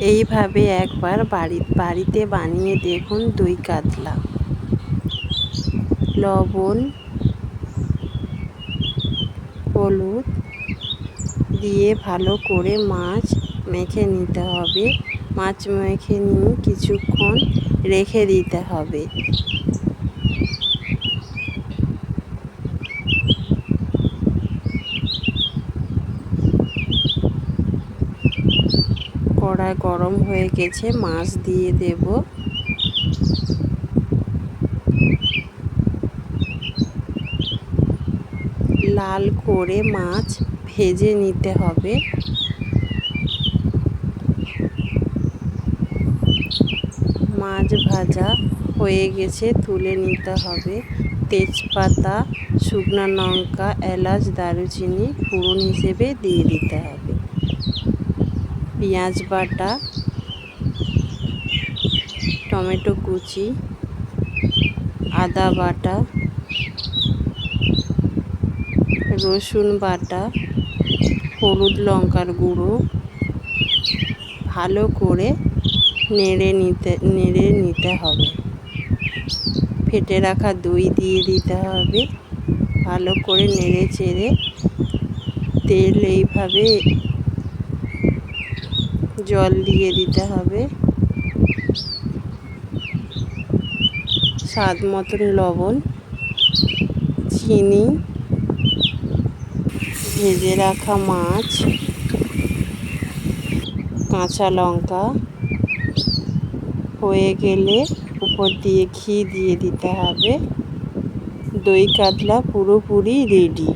এইভাবে একবার বাড়ি, বাড়িতে বানিয়ে দেখুন দুই কাতলা। লবণ, হলুদ দিয়ে ভালো করে মাছ মেখে নিতে হবে। মাছ মেখে নিয়ে কিছুক্ষণ রেখে দিতে হবে। কড়াই গরম হয়ে গেছে, মাছ দিয়ে দেব। লাল করে মাছ ভেজে নিতে হবে। মাছ ভাজা হয়ে গেছে, তুলে নিতে হবে। তেজপাতা, শুকনো লঙ্কা, এলাচ, দারুচিনি, ফোড়ন হিসেবে দিয়ে দিতে হবে। পেঁয়াজ বাটা, টমেটো কুচি, আদা বাটা, রসুন বাটা, হলুদ লঙ্কার গুঁড়ো, ভালো করে নেড়ে নিতে নেড়ে নিতে হবে। ফেটে রাখা দই দিয়ে দিতে হবে। ভালো করে নেড়ে চেড়ে তেল এইভাবে জল দিয়ে দিতে হবে। স্বাদ মতন লবণ, চিনি, ভেজে রাখা মাছ, কাঁচা লঙ্কা। হয়ে গেলে উপর দিয়ে ঘি দিয়ে দিতে হবে। দই কাতলা পুরোপুরি রেডি